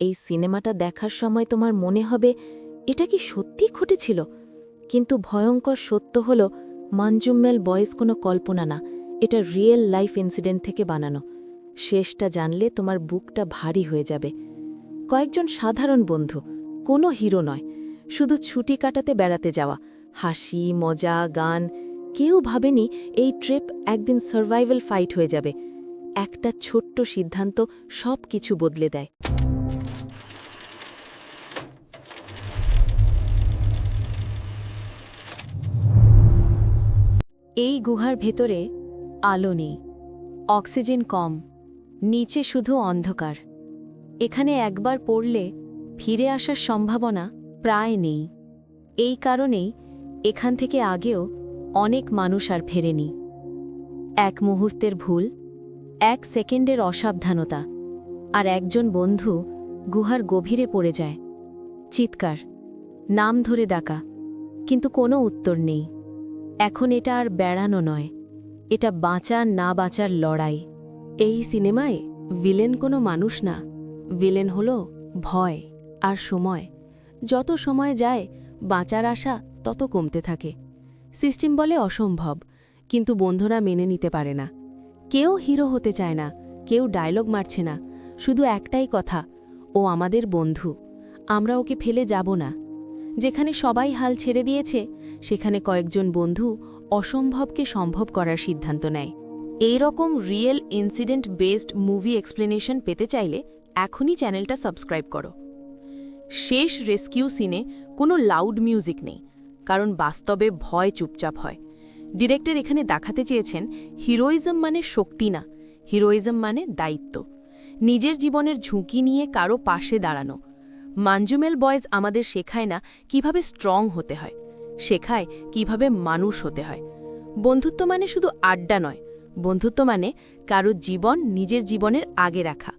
এই সিনেমাটা দেখার সময় তোমার মনে হবে, এটা কি সত্যি ঘটেছিল? কিন্তু ভয়ঙ্কর সত্য হল মানজুম্মেল বয়েস কোনো কল্পনা না, এটা রিয়েল লাইফ ইনসিডেন্ট থেকে বানানো। শেষটা জানলে তোমার বুকটা ভারী হয়ে যাবে। কয়েকজন সাধারণ বন্ধু, কোনো হিরো নয়, শুধু ছুটি কাটাতে বেড়াতে যাওয়া, হাসি, মজা, গান, কেউ ভাবেনি এই ট্রিপ একদিন সার্ভাইভাল ফাইট হয়ে যাবে। একটা ছোট্ট সিদ্ধান্ত সব কিছু বদলে দেয়। এই গুহার ভেতরে আলো নেই, অক্সিজেন কম, নিচে শুধু অন্ধকার। এখানে একবার পড়লে ফিরে আসার সম্ভাবনা প্রায় নেই। এই কারণেই এখান থেকে আগেও অনেক মানুষ আর ফেরেনি। এক মুহূর্তের ভুল, এক সেকেন্ডের অসাবধানতা, আর একজন বন্ধু গুহার গভীরে পড়ে যায়। চিৎকার, নাম ধরে ডাকা, কিন্তু কোনো উত্তর নেই। এখন এটা আর বেড়ানো নয়। এটা বাঁচা না বাঁচার লড়াই। এই সিনেমায় ভিলেন কোনো মানুষ না। ভিলেন হল ভয় আর সময়। যত সময় যায়, বাঁচার আশা তত কমতে থাকে। সিস্টেম বলে অসম্ভব, কিন্তু বন্ধুরা মেনে নিতে পারে না। কেউ হিরো হতে চায় না, কেউ ডায়লগ মারছে না। শুধু একটাই কথা, ও আমাদের বন্ধু। আমরা ওকে ফেলে যাব না। যেখানে সবাই হাল ছেড়ে দিয়েছে সেখানে কয়েকজন বন্ধু অসম্ভবকে সম্ভব করার সিদ্ধান্ত নেয়। এই রকম real incident based movie explanation পেতে চাইলে এখনই চ্যানেলটা সাবস্ক্রাইব করো। শেষ রেস্কিউ সিনে কোনো লাউড মিউজিক নেই, কারণ বাস্তবে ভয় চুপচাপ হয়। ডিরেক্টর এখানে দেখাতে চেয়েছেন, হিরোইজম মানে শক্তি না, হিরোইজম মানে দায়িত্ব। নিজের জীবনের ঝুঁকি নিয়ে কারও পাশে দাঁড়ানো। মাঞ্জুমেল বয়েজ আমাদের শেখায় না কীভাবে স্ট্রং হতে হয়। শেখায় কীভাবে মানুষ হতে হয়। বন্ধুত্ব মানে শুধু আড্ডা নয়, বন্ধুত্ব মানে কারও জীবন নিজের জীবনের আগে রাখা।